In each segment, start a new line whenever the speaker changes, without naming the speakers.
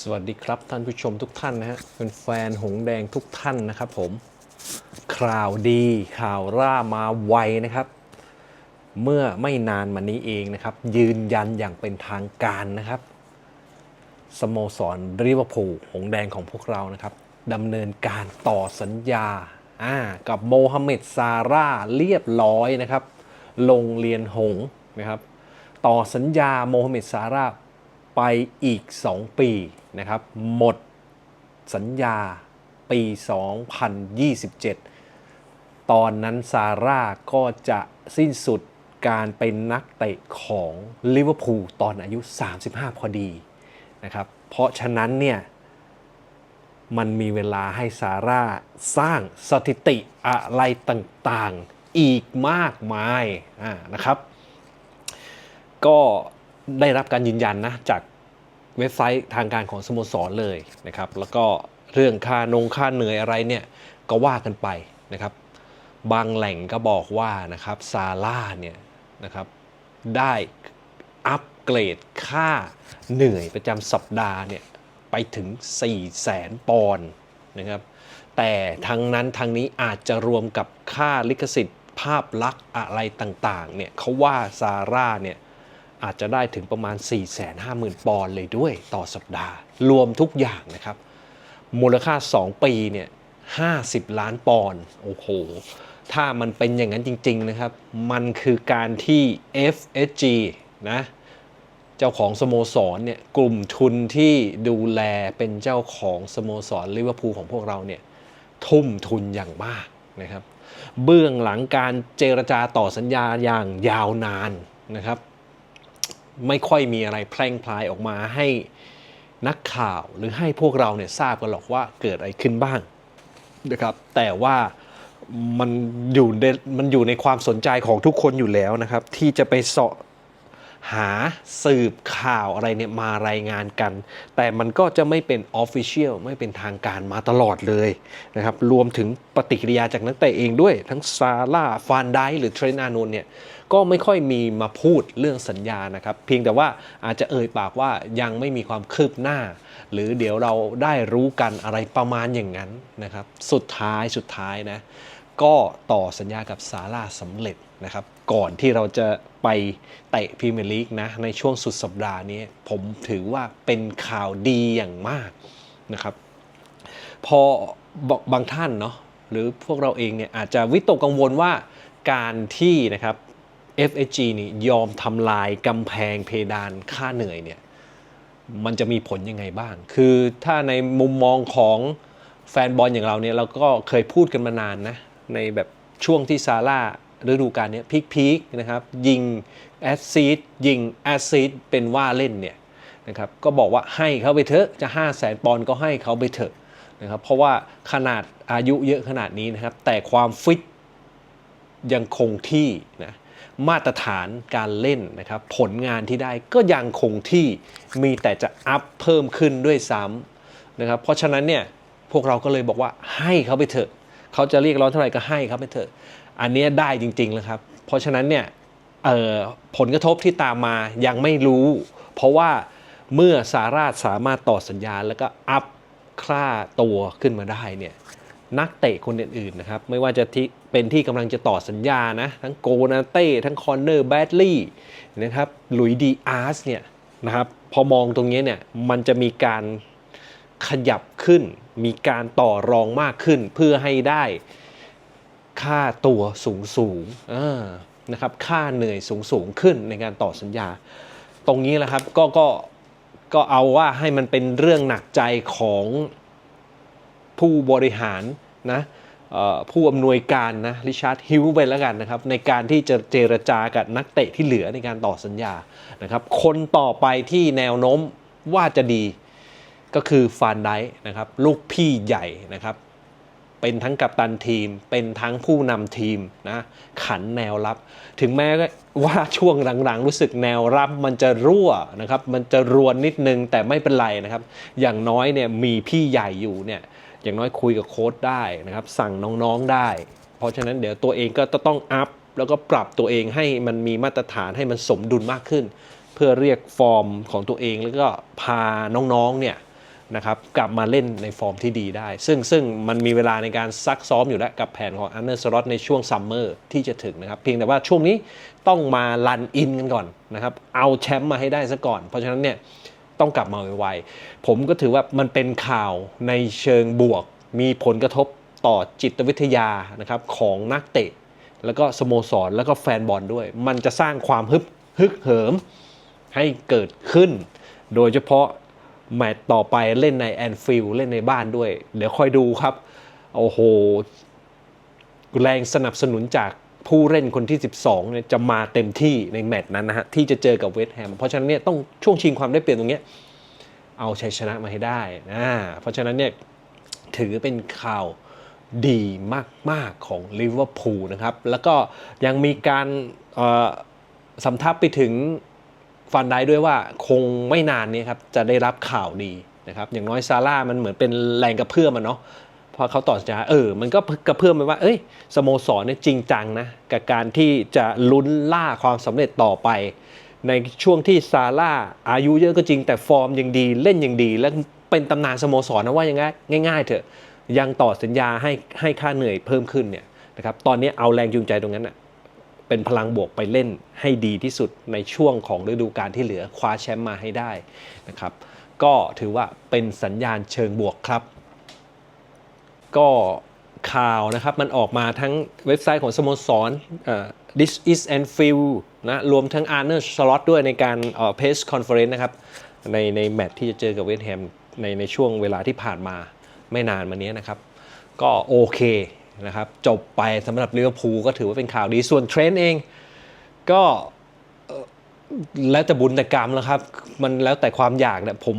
สวัสดีครับท่านผู้ชมทุกท่านนะฮะเป็นแฟนหงแดงทุกท่านนะครับผมข่าวดีข่าวร่ามาไวนะครับ เมื่อไม่นานมานี้เองนะครับ ยืนยันอย่างเป็นทางการนะครับสโมสรริเวอร์พูลหงแดงของพวกเรานะครับดำเนินการต่อสัญญาอ่ากับโมฮัมเหม็ดซาร่าเรียบร้อยนะครับโรงเรียนหงนะครับ ต่อสัญญาโมฮัมเหม็ดซาร่า ไปอีก 2 ปีนะครับ หมดสัญญาปี 2027 ตอนนั้นซาร่าก็จะสิ้นสุดการเป็นนักเตะของลิเวอร์พูลตอนอายุ 35 พอดีนะครับ เพราะฉะนั้นเนี่ยมันมีเวลาให้ซาร่าสร้างสถิติอะไรต่างๆอีกมากมายนะครับ ก็ได้รับการยืนยันนะจาก เว็บไซต์ทางการของสโมสรเลยนะครับ แล้วก็เรื่องค่านงค่าเหนื่อยอะไรเนี่ยก็ว่ากันไปนะครับ บางแหล่งก็บอกว่านะครับซาร่าเนี่ยนะครับได้อัปเกรดค่าเหนื่อยประจำสัปดาห์เนี่ยไปถึง 4 0 0แสนปอนด์นะครับ แต่ทั้งนั้นทั้งนี้อาจจะรวมกับค่าลิขสิทธิ์ภาพลักษณ์อะไรต่างๆเนี่ยเขาว่าซาร่าเนี่ย อาจจะได้ถึงประมาณ 450,000 ปอนด์เลยด้วยต่อสัปดาห์ รวมทุกอย่างนะครับ มูลค่า 2 ปีเนี่ย50 ล้านปอนด์โอ้โห ถ้ามันเป็นอย่างนั้นจริง ๆ นะครับ มันคือการที่ FSG นะเจ้าของสโมสรเนี่ยกลุ่มทุนที่ดูแลเป็นเจ้าของสโมสรลิเวอร์พูลของพวกเราเนี่ยทุ่มทุนอย่างมากนะครับ เบื้องหลังการเจรจาต่อสัญญาอย่างยาวนานนะครับ ไม่ค่อยมีอะไรแพร่งพลายออกมาให้นักข่าวหรือให้พวกเราเนี่ยทราบกันหรอกว่าเกิดอะไรขึ้นบ้างนะครับแต่ว่ามันอยู่ในมันอยู่ในความสนใจของทุกคนอยู่แล้วนะครับ ที่จะไปเสาะหาสืบข่าวอะไรเนี่ยมารายงานกัน แต่มันก็จะไม่เป็นออฟฟิเชียลไม่เป็นทางการมาตลอดเลยนะครับรวมถึงปฏิกิริยาจากนักเตะเองด้วย ทั้งซาร่าฟานไดหรือเทรนอานูนเนี่ย ก็ไม่ค่อยมีมาพูดเรื่องสัญญานะครับเพียงแต่ว่าอาจจะเอ่ยปากว่ายังไม่มีความคืบหน้า หรือเดี๋ยวเราได้รู้กันอะไรประมาณอย่างนั้นนะครับสุดท้ายสุดท้ายนะก็ต่อสัญญากับซาร่าสำเร็จนะครับก่อนที่เราจะไปเตะพรีเมียร์ลีกนะในช่วงสุดสัปดาห์นี้ผมถือว่าเป็นข่าวดีอย่างมากนะครับพอบางท่านเนาะหรือพวกเราเองเนี่ยอาจจะวิตกกังวลว่าการที่นะครับ FSG นี่ยอมทำลายกำแพงเพดานค่าเหนื่อยเนี่ยมันจะมีผลยังไงบ้าง คือถ้าในมุมมองของแฟนบอลอย่างเราเนี่ยเราก็เคยพูดกันมานานนะ ในแบบช่วงที่ซาร่าฤดูกาลนี้พีคๆนะครับ ยิงแอสซีดยิงแอสซีดเป็นว่าเล่นเนี่ยนะครับก็บอกว่าให้เขาไปเถอะ จะ 5 0 0แสนปอนด์ก็ให้เขาไปเถอะนะครับเพราะว่าขนาดอายุเยอะขนาดนี้นะครับ แต่ความฟิตยังคงที่นะ มาตรฐานการเล่นนะครับผลงานที่ได้ก็ยังคงที่มีแต่จะอัพเพิ่มขึ้นด้วยซ้ำนะครับเพราะฉะนั้นเนี่ยพวกเราก็เลยบอกว่าให้เขาไปเถอะเขาจะเรียกร้องเท่าไหร่ก็ให้เขาไปเถอะ อันนี้ได้จริงๆแล้วครับ เพราะฉะนั้นเนี่ยผลกระทบที่ตามมายังไม่รู้ เพราะว่าเมื่อสาราสามารถต่อสัญญาแล้วก็อัพค่าตัวขึ้นมาได้เนี่ย นักเตะคนอื่นๆนะครับ ไม่ว่าจะที่เป็นที่กำลังจะต่อสัญญานะ ทั้งโกนาเต้ทั้งคอนเนอร์แบดลี่นะครับลุยดีอาร์สเนี่ยนะครับพอมองตรงนี้เนี่ยมันจะมีการขยับขึ้น มีการต่อรองมากขึ้นเพื่อให้ได้ค่าตัวสูงสูงๆนะครับค่าเหนื่อยสูงสูงๆขึ้นในการต่อสัญญา ตรงนี้แหละครับก็ก็ก็เอาว่าให้มันเป็นเรื่องหนักใจของ ผู้บริหารนะผู้อำนวยการนะริชาร์ดฮิวไปแล้วกันนะครับ ในการที่จะเจรจากับนักเตะที่เหลือในการต่อสัญญานะครับ คนต่อไปที่แนวโน้มว่าจะดีก็คือฟานไดนะครับ ลูกพี่ใหญ่นะครับ เป็นทั้งกัปตันทีม เป็นทั้งผู้นำทีมนะขันแนวรับ ถึงแม้ว่าช่วงหลังๆ รู้สึกแนวรับมันจะรั่วนะครับ มันจะรวนนิดนึงแต่ไม่เป็นไรนะครับ อย่างน้อยเนี่ยมีพี่ใหญ่อยู่เนี่ย อย่างน้อยคุยกับโค้ดได้นะครับ สั่งน้องๆได้ เพราะฉะนั้นเดี๋ยวตัวเองก็ต้องอัพแล้วก็ปรับตัวเองให้มันมีมาตรฐานให้มันสมดุลมากขึ้น เพื่อเรียกฟอร์มของตัวเองแล้วก็พาน้องๆเนี่ยนะครับกลับมาเล่นในฟอร์มที่ดีได้ ซึ่งซึ่งมันมีเวลาในการซักซ้อมอยู่แล้วกับแผนของอันเดอร์สล็อตในช่วงซัมเมอร์ที่จะถึงนะครับ เพียงแต่ว่าช่วงนี้ต้องมาลันอินกันก่อนนะครับ เอาแชมป์มาให้ได้ซะก่อน เพราะฉะนั้นเนี่ย ต้องกลับมาไวๆผมก็ถือว่ามันเป็นข่าวในเชิงบวก มีผลกระทบต่อจิตวิทยานะครับของนักเตะ แล้วก็สโมสรแล้วก็แฟนบอลด้วย มันจะสร้างความฮึบฮึกเหิมให้เกิดขึ้น โดยเฉพาะแมตช์ต่อไปเล่นในแอนฟิลด์เล่นในบ้านด้วย เดี๋ยวค่อยดูครับ โอ้โห แรงสนับสนุนจาก ผู้เล่นคนที่ 12เนี่ยจะมาเต็มที่ในแมตช์นั้นนะฮะที่จะเจอกับเวสต์แฮมเพราะฉะนั้นเนี่ยต้องช่วงชิงความได้เปรียบตรงเนี้ยเอาชัยชนะมาให้ได้นะเพราะฉะนั้นเนี่ยถือเป็นข่าวดีมาก ๆ ของลิเวอร์พูลนะครับ แล้วก็ยังมีการเอ่อสำทับไปถึงฟันได้ด้วยว่าคงไม่นานนี้ครับ จะได้รับข่าวดีนะครับ อย่างน้อยซาร่ามันเหมือนเป็นแรงกระเพื่อมมันเนาะ พอเขาต่อสัญญาเออ มันก็กระเพื่อมไปว่า เอ้ยสโมสรเนี่ยจริงจังนะกับการที่จะลุ้นล่าความสำเร็จต่อไป ในช่วงที่ซาร่าอายุเยอะก็จริงแต่ฟอร์มยังดีเล่นยังดี และเป็นตำนานสโมสรนะว่ายังไงง่าย ๆ เถอะยังต่อสัญญาให้ให้ค่าเหนื่อยเพิ่มขึ้นเนี่ยนะครับตอนนี้เอาแรงจูงใจตรงนั้นน่ะเป็นพลังบวกไปเล่นให้ดีที่สุดในช่วงของฤดูกาลที่เหลือคว้าแชมป์มาให้ได้นะครับก็ถือว่าเป็นสัญญาณเชิงบวกครับ ก็ข่าวนะครับมันออกมาทั้งเว็บไซต์ของสโมสรเอ่อ This is Anfield นะรวมทั้ง Arne Slot ด้วยในการเอ่อ press conference นะครับ ในในแมตช์ที่จะเจอกับเวสต์แฮมในในช่วงเวลาที่ผ่านมาไม่นานมานี้นะครับ ก็โอเคนะครับ จบไปสำหรับลิเวอร์พูลก็ถือว่าเป็นข่าวดีส่วนเทรนต์เองก็แล้วแต่บุญแต่กรรมแล้วครับ มันแล้วแต่ความอยากเนี่ยผม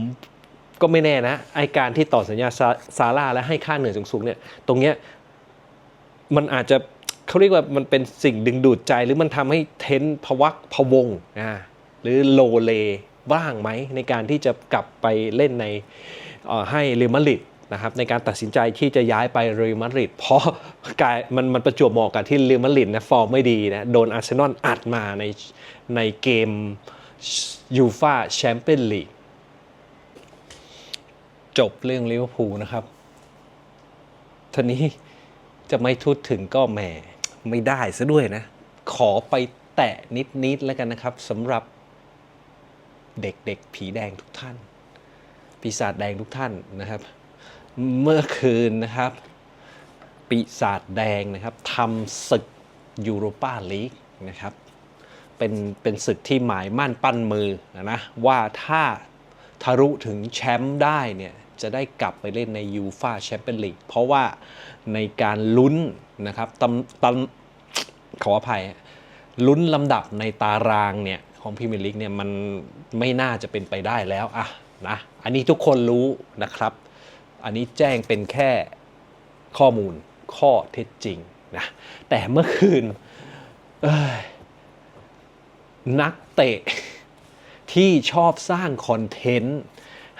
ก็ไม่แน่นะไอการที่ต่อสัญญาซาซาร่าและให้ค่าเหนื่อยสูงๆเนี่ยตรงเนี้ยมันอาจจะเขาเรียกว่ามันเป็นสิ่งดึงดูดใจหรือมันทำให้เทนต์พวักพวงอ่าหรือโลเลบ้างไหมในการที่จะกลับไปเล่นในอ่อให้เรอัลมาดริดนะครับในการตัดสินใจที่จะย้ายไปเรอัลมาดริดเพราะกลายมันมันประจวบเหมาะกับที่เรอัลมาดริดนะฟอร์มไม่ดีนะโดนอาร์เซนอลอัดมาในในเกมยูฟาแชมเปี้ยนลีก จบเรื่องลิเวอร์พูลนะครับทีนี้จะไม่ทุดถึงก็แหมไม่ได้ซะด้วยนะ ขอไปแตะนิด ๆ แล้วกันนะครับสำหรับเด็ก ๆ ผีแดงทุกท่าน ปีศาจแดงทุกท่านนะครับ เมื่อคืนนะครับ ปีศาจแดงนะครับทำศึกยูโรปาลีกนะครับ เป็นเป็นศึกที่หมายมั่นปั้นมือนะนะว่าถ้าทะลุถึงแชมป์ได้เนี่ย จะได้กลับไปเล่นในยูฟาแชมเปี้ยนลีกเพราะว่าในการลุ้นนะครับตำตำขออภัยลุ้นลำดับในตารางเนี่ยของพรีเมียร์ลีกเนี่ยมันไม่น่าจะเป็นไปได้แล้วอะนะอันนี้ทุกคนรู้นะครับ อันนี้แจ้งเป็นแค่ข้อมูลข้อเท็จจริงนะแต่เมื่อคืนนักเตะที่ชอบสร้างคอนเทนต์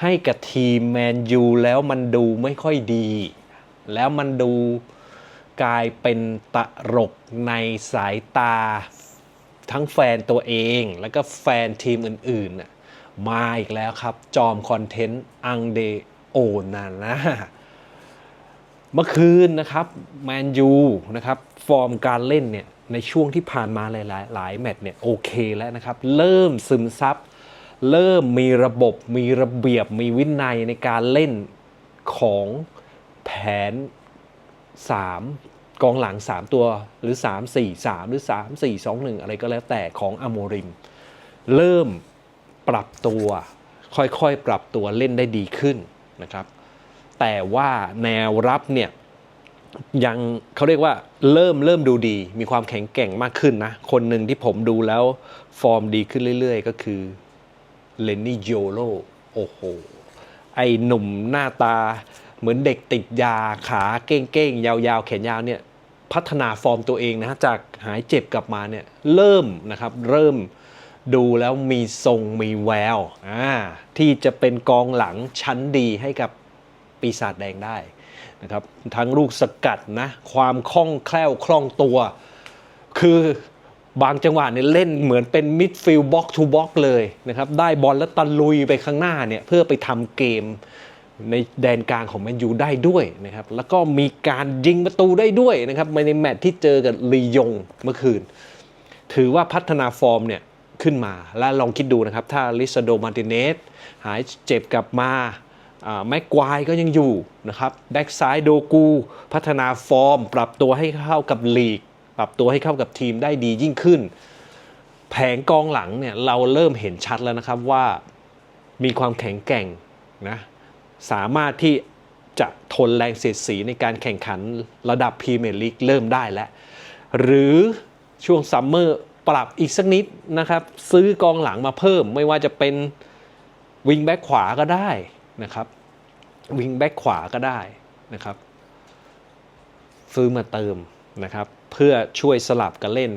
ให้กับทีมแมนยูแล้วมันดูไม่ค่อยดี แล้วมันดูกลายเป็นตลกในสายตาทั้งแฟนตัวเอง แล้วก็แฟนทีมอื่นๆ มาอีกแล้วครับ จอมคอนเทนต์ อังเดโอนานะเมื่อคืนนะครับแมนยูนะครับ ฟอร์มการเล่นเนี่ย ในช่วงที่ผ่านมาหลายๆหลายแมตช์เนี่ย โอเคแล้วนะครับ เริ่มซึมซับ เริ่มมีระบบมีระเบียบมีวินัยในการเล่นของแผน 3 กองหลัง 3 ตัวหรือ 3 4 3 หรือ 3 4 2 1 อะไรก็แล้วแต่ของอโมริม เริ่มปรับตัวค่อยๆ ปรับตัวเล่นได้ดีขึ้นนะครับ แต่ว่าแนวรับเนี่ยยังเขาเรียกว่าเริ่มเริ่มดูดี มีความแข็งแกร่งมากขึ้นนะ คนหนึ่งที่ผมดูแล้วฟอร์มดีขึ้นเรื่อย ๆ ก็คือ เลนนี่โยโลโอ้โห ไอหนุ่มหน้าตาเหมือนเด็กติดยาขาเก้งๆ ยาวๆ แขนยาวเนี่ยพัฒนาฟอร์มตัวเองนะจากหายเจ็บกลับมาเนี่ยเริ่มนะครับเริ่มดูแล้วมีทรงมีแววอ่าที่จะเป็นกองหลังชั้นดีให้กับปีศาจแดงได้นะครับทั้งลูกสกัดนะความคล่องแคล่วคล่องตัว คือ บางจังหวะเนี่ยเล่นเหมือนเป็นมิดฟิลด์บ็อกทูบ็อกเลยนะครับได้บอลแล้วตะลุยไปข้างหน้าเนี่ยเพื่อไปทำเกมในแดนกลางของแมนยูได้ด้วยนะครับแล้วก็มีการยิงประตูได้ด้วยนะครับในแมตช์ที่เจอกับลียงเมื่อคืน ถือว่าพัฒนาฟอร์มเนี่ยขึ้นมาและลองคิดดูนะครับ ถ้าลิซาโดมาติเนสหายเจ็บกลับมาอ่าแม็กควายก็ยังอยู่นะครับแบ็กซ้ายโดกู พัฒนาฟอร์ม ปรับตัวให้เข้ากับลีก ปรับตัวให้เข้ากับทีมได้ดียิ่งขึ้น แผงกองหลังเนี่ยเราเริ่มเห็นชัดแล้วนะครับว่ามีความแข็งแกร่งนะสามารถที่จะทนแรงเสียดสีในการแข่งขันระดับพรีเมียร์ลีกเริ่มได้แล้ว หรือช่วงซัมเมอร์ปรับอีกสักนิดนะครับ ซื้อกองหลังมาเพิ่ม ไม่ว่าจะเป็นวิงแบ็กขวาก็ได้นะครับวิงแบ็กขวาก็ได้นะครับ ซื้อมาเติมนะครับ เพื่อช่วยสลับกันเล่น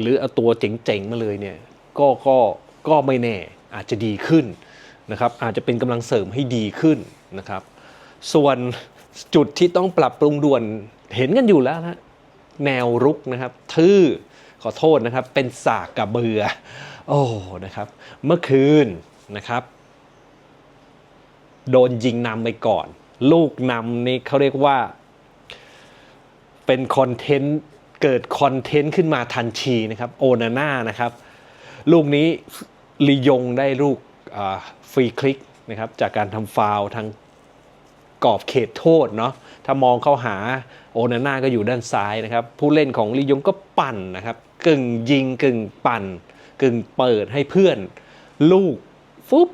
หรือเอาตัวเจ๋งๆมาเลยเนี่ยก็ก็ก็ไม่แน่อาจจะดีขึ้นนะครับอาจจะเป็นกำลังเสริมให้ดีขึ้นนะครับ ส่วนจุดที่ต้องปรับปรุงด่วนเห็นกันอยู่แล้วนะแนวรุกนะครับทื่อขอโทษนะครับ เป็นสากกับเบือ โอ้นะครับ เมื่อคืนนะครับ โดนยิงนำไปก่อน ลูกนำนี่เขาเรียกว่า เป็นคอนเทนต์ เกิดคอนเทนต์ขึ้นมาทันทีนะครับโอนาน่านะครับ ลูกนี้ลียงได้ลูกฟรีคลิกนะครับจากการทำฟาวทางกรอบเขตโทษเนาะถ้ามองเข้าหาโอนาน่าก็อยู่ด้านซ้ายนะครับ ผู้เล่นของลียงก็ปั่นนะครับ กึ่งยิงกึ่งปั่น กึ่งเปิดให้เพื่อน ลูกฟุ๊บ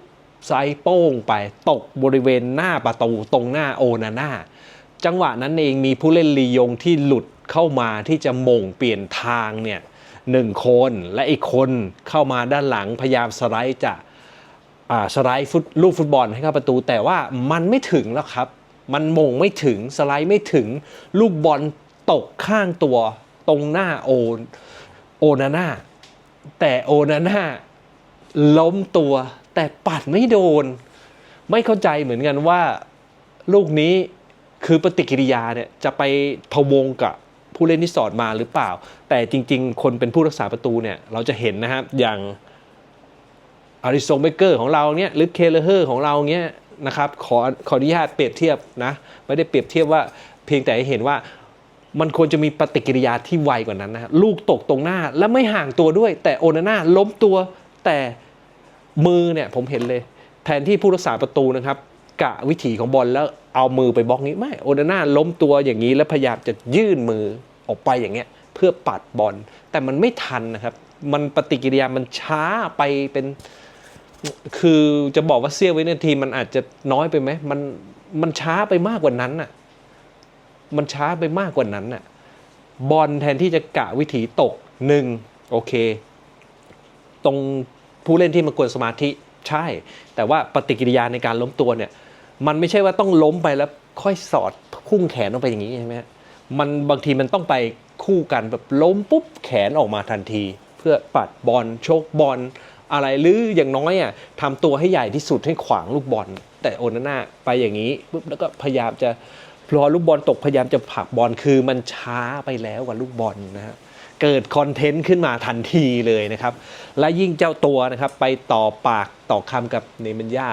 ไซโป้งไปตกบริเวณหน้าประตูตรงหน้าโอนาน่าจังหวะนั้นเองมีผู้เล่นลียงที่หลุด เข้ามาที่จะมงเปลี่ยนทางเนี่ยหนึ่งคนและอีกคนเข้ามาด้านหลังพยายามสไลด์จะสไลด์ฟุตลูกฟุตบอลให้เข้าประตู แต่ว่ามันไม่ถึงแล้วครับ มันมงไม่ถึงสไลด์ไม่ถึง ลูกบอลตกข้างตัวตรงหน้าโอโอนาน่าแต่โอนาน่าล้มตัวแต่ปัดไม่โดน ไม่เข้าใจเหมือนกันว่าลูกนี้คือปฏิกิริยาเนี่ยจะไปพวงกับ ผู้เล่นที่สอดมาหรือเปล่า แต่จริง ๆ คนเป็นผู้รักษาประตูเนี่ยเราจะเห็นนะครับอย่างอาริโซเบเกอร์ของเราเนี่ยหรือเคเลเฮอร์ของเราเนี่ยนะครับขอขออนุญาตเปรียบเทียบนะไม่ได้เปรียบเทียบว่าเพียงแต่ให้เห็นว่ามันควรจะมีปฏิกิริยาที่ไวกว่านั้นนะลูกตกตรงหน้าและไม่ห่างตัวด้วย แต่โอนาน่าล้มตัวแต่มือเนี่ยผมเห็นเลย แทนที่ผู้รักษาประตูนะครับกะวิถีของบอลแล้วเอามือไปบล็อกนี้ไม่โอนาน่าล้มตัวอย่างนี้แล้วพยายามจะยื่นมือ ออกไปอย่างเงี้ยเพื่อปัดบอลแต่มันไม่ทันนะครับ มันปฏิกิริยามันช้าไปเป็น คือจะบอกว่าเสี้ยววินาทีมันอาจจะน้อยไปไหมมันมันช้าไปมากกว่านั้นน่ะมันช้าไปมากกว่านั้นน่ะบอลแทนที่จะกะวิถีตกหนึ่งโอเค ตรงผู้เล่นที่มากวนสมาธิใช่ แต่ว่าปฏิกิริยาในการล้มตัวเนี่ย มันไม่ใช่ว่าต้องล้มไปแล้วค่อยสอดพุ่งแขนออกไปอย่างนี้ใช่ไหม มันบางทีมันต้องไปคู่กันแบบล้มปุ๊บแขนออกมาทันที เพื่อปัดบอลโชกบอลอะไรหรืออย่างน้อยอะทำตัวให้ใหญ่ที่สุดให้ขวางลูกบอล แต่โอนาน่าไปอย่างนี้ปุ๊บแล้วก็พยายามจะพอลูกบอลตกพยายามจะผลักบอลคือมันช้าไปแล้วกว่าลูกบอลนะฮะเกิดคอนเทนต์ขึ้นมาทันทีเลยนะครับ และยิ่งเจ้าตัวนะครับไปต่อปากต่อคำกับเนมันยา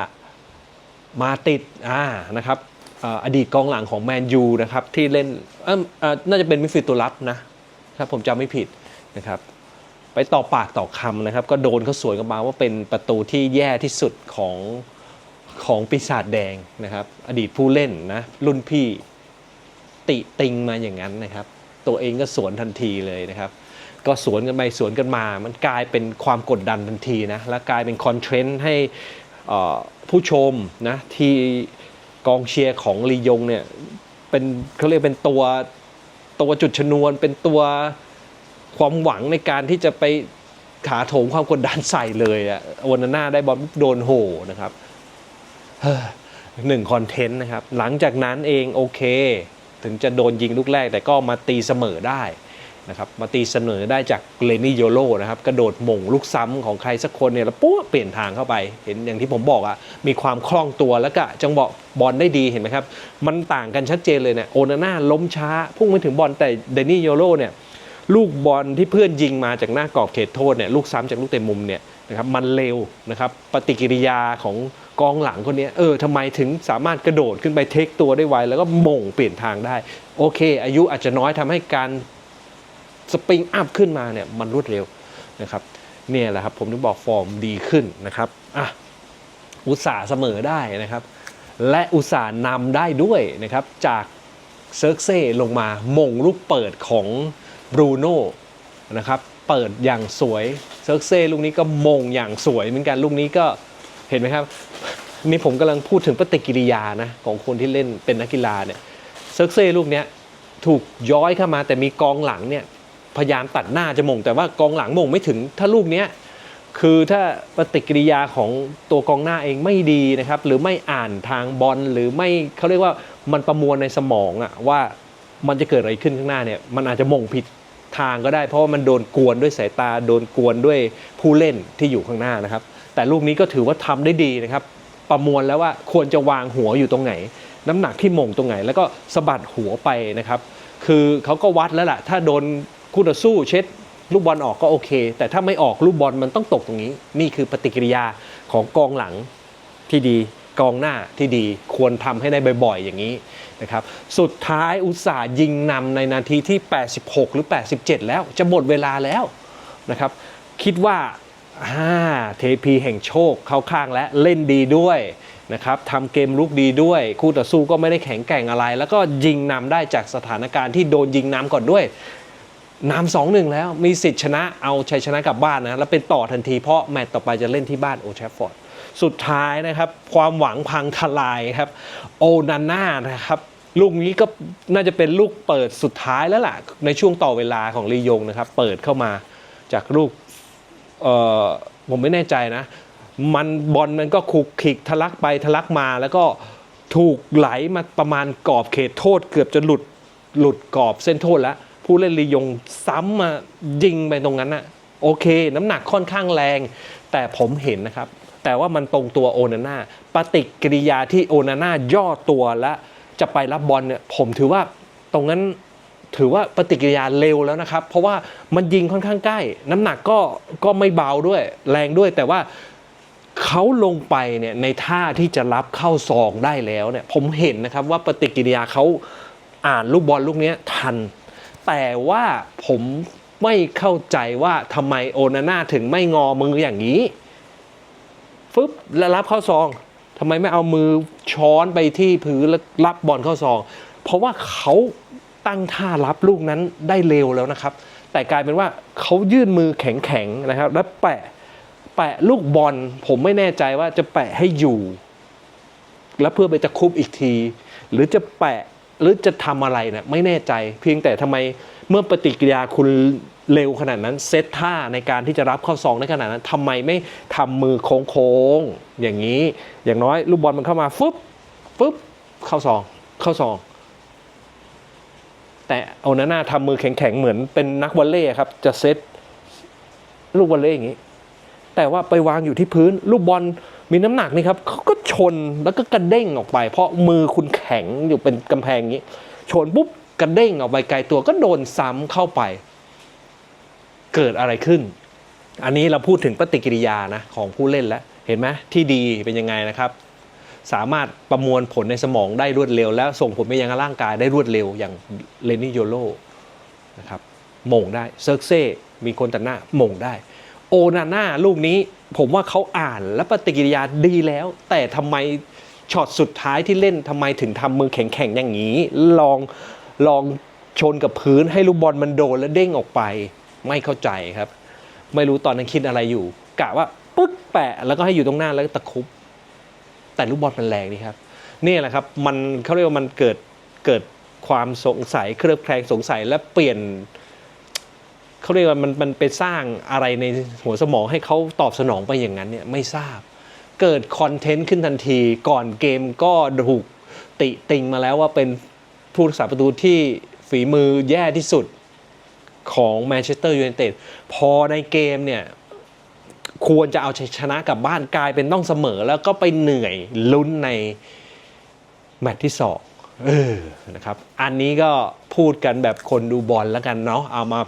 มาติดอ่านะครับ อดีตกองหลังของแมนยูนะครับที่เล่นเออน่าจะเป็นมิฟิลตัวรับนะครับผมจำไม่ผิดนะครับไปต่อปากต่อคำนะครับ ก็โดนเขาสวนกลับมาว่าเป็นประตูที่แย่ที่สุดของของปีศาจแดงนะครับ อดีตผู้เล่นนะรุ่นพี่ติติงมาอย่างนั้นนะครับ ตัวเองก็สวนทันทีเลยนะครับ ก็สวนกันไปสวนกันมา มันกลายเป็นความกดดันทันทีนะและกลายเป็นคอนเทนต์ให้ผู้ชมนะที่ กองเชียร์ของลียงเนี่ยเป็นเขาเรียกเป็นตัวตัวจุดชนวน เป็นตัวความหวังในการที่จะไปขาโถมความกดดันใส่เลยอะวันหน้าได้บอลโดนโหนะครับหนึ่งคอนเทนต์นะครับ หลังจากนั้นเองโอเค ถึงจะโดนยิงลูกแรกแต่ก็มาตีเสมอได้ นะครับมาตีเสมอได้จากเลนี่โยโลนะครับกระโดดหม่งลูกซ้ำของใครสักคนเนี่ยแล้วปุ๊บเปลี่ยนทางเข้าไป เห็นอย่างที่ผมบอกอะมีความคล่องตัวแล้วก็จังหวะบอลได้ดีเห็นไหมครับ มันต่างกันชัดเจนเลยเนี่ยโอนาน่าล้มช้า พุ่งไม่ถึงบอลแต่เดนี่โยโลเนี่ยลูกบอลที่เพื่อนยิงมาจากหน้ากรอบเขตโทษเนี่ยลูกซ้ำจากลูกเตะมุมเนี่ยนะครับมันเร็วนะครับปฏิกิริยาของกองหลังคนนี้เออทำไมถึงสามารถกระโดดขึ้นไปเทคตัวได้ไวแล้วก็ม่งเปลี่ยนทางได้ โอเค อายุอาจจะน้อยทำให้การ สปริงอัพขึ้นมาเนี่ยมันรวดเร็วนะครับเนี่ยแหละครับผมถึงบอกฟอร์มดีขึ้นนะครับอะอุตสาห์เสมอได้นะครับ และอุตสาห์นำได้ด้วยนะครับจากเซิร์กเซ่ลงมามงลูกเปิดของบรูโน่นะครับเปิดอย่างสวยเซิร์กเซ่ลูกนี้ก็มงอย่างสวยเหมือนกันลูกนี้ก็เห็นไหมครับ นี่ผมกำลังพูดถึงปฏิกิริยานะของคนที่เล่นเป็นนักกีฬาเนี่ยเซิร์กเซ่ลูกเนี้ยถูกย้อยเข้ามาแต่มีกองหลังเนี่ย พยายามตัดหน้าจะมง แต่ว่ากองหลังมงไม่ถึง ถ้าลูกเนี้ยคือถ้าปฏิกิริยาของตัวกองหน้าเองไม่ดีนะครับ หรือไม่อ่านทางบอลหรือไม่เขาเรียกว่ามันประมวลในสมองอะว่ามันจะเกิดอะไรขึ้นข้างหน้าเนี่ยมันอาจจะมงผิดทางก็ได้ เพราะว่ามันโดนกวนด้วยสายตาโดนกวนด้วยผู้เล่นที่อยู่ข้างหน้านะครับ แต่ลูกนี้ก็ถือว่าทำได้ดีนะครับ ประมวลแล้วว่าควรจะวางหัวอยู่ตรงไหน น้ำหนักที่มงตรงไหน แล้วก็สะบัดหัวไปนะครับ คือเขาก็วัดแล้วล่ะ ถ้าโดน คู่ต่อสู้เช็ดลูกบอลออกก็โอเค แต่ถ้าไม่ออกลูกบอลมันต้องตกตรงนี้ นี่คือปฏิกิริยาของกองหลังที่ดีกองหน้าที่ดีควรทำให้ได้บ่อยๆ อย่างนี้นะครับ สุดท้ายอุตสาห์ยิงนำในนาทีที่ 86 หรือ 87 แล้วจะหมดเวลาแล้วนะครับ คิดว่าอ่าเทพีแห่งโชคเข้าข้างและเล่นดีด้วยนะครับทำเกมลุกดีด้วย คู่ต่อสู้ก็ไม่ได้แข็งแกร่งอะไร แล้วก็ยิงนำได้จากสถานการณ์ที่โดนยิงนำก่อนด้วย นำสองหนึ่งแล้วมีสิทธิ์ชนะเอาชัยชนะกลับบ้านนะ แล้วเป็นต่อทันทีเพราะแมตต์ต่อไปจะเล่นที่บ้านโอแชฟฟอร์ดสุดท้ายนะครับ ความหวังพังทลายครับ โอนาน่านะครับ ลูกนี้ก็น่าจะเป็นลูกเปิดสุดท้ายแล้วล่ะ ในช่วงต่อเวลาของลียงนะครับ เปิดเข้ามาจากลูกเอ่อผมไม่แน่ใจนะ มันบอลมันก็คุกคิกทะลักไปทะลักมาแล้วก็ถูกไหลมาประมาณกรอบเขตโทษเกือบจะหลุดหลุดกรอบเส้นโทษแล้ว ผู้เล่นลียงซ้ำมายิงไปตรงนั้นนะโอเค น้ำหนักค่อนข้างแรง แต่ผมเห็นนะครับ แต่ว่ามันตรงตัวโอนาน่าปฏิกิริยาที่โอนาน่าย่อตัวและจะไปรับบอลเนี่ยผมถือว่าตรงนั้นถือว่าปฏิกิริยาเร็วแล้วนะครับ เพราะว่ามันยิงค่อนข้างใกล้ น้ำหนักก็ก็ไม่เบาด้วย แรงด้วยแต่ว่าเขาลงไปเนี่ยในท่าที่จะรับเข้าซองได้แล้วเนี่ยผมเห็นนะครับว่าปฏิกิริยาเขาอ่านลูกบอลลูกนี้ทัน แต่ว่าผมไม่เข้าใจว่าทำไมโอนาน่าถึงไม่งอมืออย่างนี้ฟึบแล้วรับเข้าซองทำไมไม่เอามือช้อนไปที่พื้นแล้วรับบอลเข้าซอง เพราะว่าเขาตั้งท่ารับลูกนั้นได้เร็วแล้วนะครับ แต่กลายเป็นว่าเขายื่นมือแข็งๆนะครับ แล้วแปะแปะลูกบอลผมไม่แน่ใจว่าจะแปะให้อยู่ แล้วเพื่อไปจะคุบอีกที หรือจะแปะ หรือจะทำอะไรเนะี่ยไม่แน่ใจ เพียงแต่ทำไมเมื่อปฏิกิริยาคุณเร็วขนาดนั้นเซตท่าในการที่จะรับเข้าซองได้ขนาดนั้นทำไมไม่ทำมือโค้งๆอย่างนี้ อย่างน้อยลูกบอลมันเข้ามาฟึบฟึบเข้าซองเข้าซองแต่โอนาน่าทำมือแข็งๆ เหมือนเป็นนักวอลเลย์ครับ จะเซตลูกวอลเลย์อย่างนี้ แต่ว่าไปวางอยู่ที่พื้น ลูกบอล มีน้ำหนักนี่ครับเขาก็ชนแล้วก็กระเด้งออกไป เพราะมือคุณแข็งอยู่เป็นกำแพงงนี้ ชนปุ๊บกระเด้งออกไปไกลตัวก็โดนซ้ำเข้าไป เกิดอะไรขึ้น อันนี้เราพูดถึงปฏิกิริยานะของผู้เล่นแล้วเห็นไหมที่ดีเป็นยังไงนะครับ สามารถประมวลผลในสมองได้รวดเร็ว แล้วส่งผลไปยังร่างกายได้รวดเร็วอย่างเลนิโยโลนะครับมงได้เซิร์กเซ่มีคนตัดหน้ามงได้ โอนาน่าลูกนี้ผมว่าเขาอ่านและปฏิกิริยาดีแล้ว แต่ทำไมช็อตสุดท้ายที่เล่นทำไมถึงทำมือแข็งๆอย่างนี้ ลองลองชนกับพื้นให้ลูกบอลมันโดนแล้วเด้งออกไป ไม่เข้าใจครับ ไม่รู้ตอนนั้นคิดอะไรอยู่กะว่าปึ๊กแปะแล้วก็ให้อยู่ตรงหน้าแล้วตะครุบ แต่ลูกบอลมันแรงนี่ครับนี่แหละครับมันเขาเรียกว่ามันเกิดเกิดความสงสัยเครือบแคลงสงสัยและเปลี่ยน เขาเรียกว่ามันมันไปสร้างอะไรในหัวสมองให้เขาตอบสนองไปอย่างนั้นเนี่ยไม่ทราบ เกิดคอนเทนต์ขึ้นทันทีก่อนเกมก็ถูกติติงมาแล้วว่าเป็นผู้รักษาประตูที่ฝีมือแย่ที่สุดของแมนเชสเตอร์ยูไนเต็ดพอในเกมเนี่ยควรจะเอาชัยชนะกลับบ้านกลายเป็นต้องเสมอ แล้วก็ไปเหนื่อยลุ้นในแมตช์ที่สองเออนะครับ อันนี้ก็พูดกันแบบคนดูบอลแล้วกันเนาะเอามา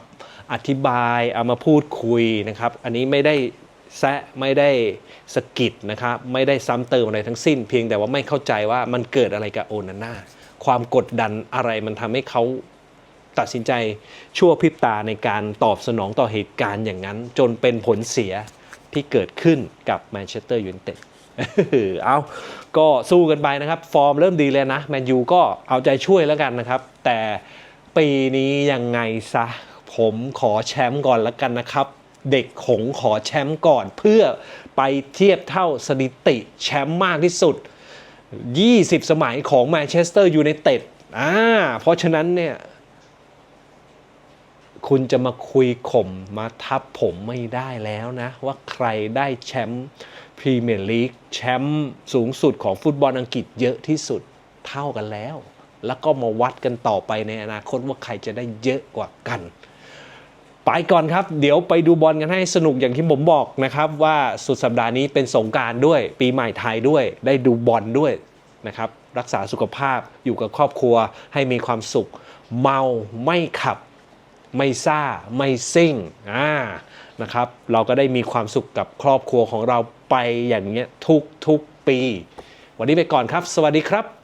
อธิบายเอามาพูดคุยนะครับ อันนี้ไม่ได้แซะไม่ได้สะกิดนะครับ ไม่ได้ซ้ำเติมอะไรทั้งสิ้น เพียงแต่ว่าไม่เข้าใจว่ามันเกิดอะไรกับโอนาน่าความกดดันอะไรมันทำให้เขาตัดสินใจชั่วพริบตาในการตอบสนองต่อเหตุการณ์อย่างนั้น จนเป็นผลเสียที่เกิดขึ้นกับแมนเชสเตอร์ยูไนเต็ดเอาก็สู้กันไปนะครับ ฟอร์มเริ่มดีเลยนะ แมนยูก็เอาใจช่วยแล้วกันนะครับ แต่ปีนี้ยังไงซะ ผมขอแชมป์ก่อนแล้วกันนะครับ เด็กหงขอแชมป์ก่อน เพื่อไปเทียบเท่าสถิติแชมป์มากที่สุด 20 สมัยของแมนเชสเตอร์ยูไนเต็ดอ่าเพราะฉะนั้นเนี่ย คุณจะมาคุยข่มมาทับผมไม่ได้แล้วนะ ว่าใครได้แชมป์พรีเมียร์ลีกแชมป์สูงสุดของฟุตบอลอังกฤษเยอะที่สุดเท่ากันแล้ว แล้วก็มาวัดกันต่อไปในอนาคตว่าใครจะได้เยอะกว่ากัน ไปก่อนครับ เดี๋ยวไปดูบอลกันให้สนุกอย่างที่ผมบอกนะครับว่าสุดสัปดาห์นี้เป็นสงการด้วย ปีใหม่ไทยด้วย ได้ดูบอลด้วยนะครับรักษาสุขภาพอยู่กับครอบครัวให้มีความสุข เมาไม่ขับ ไม่ซ่า ไม่ซิ่งอ่านะครับเราก็ได้มีความสุขกับครอบครัวของเราไปอย่างเงี้ยทุกทุกปี วันนี้ไปก่อนครับ สวัสดีครับ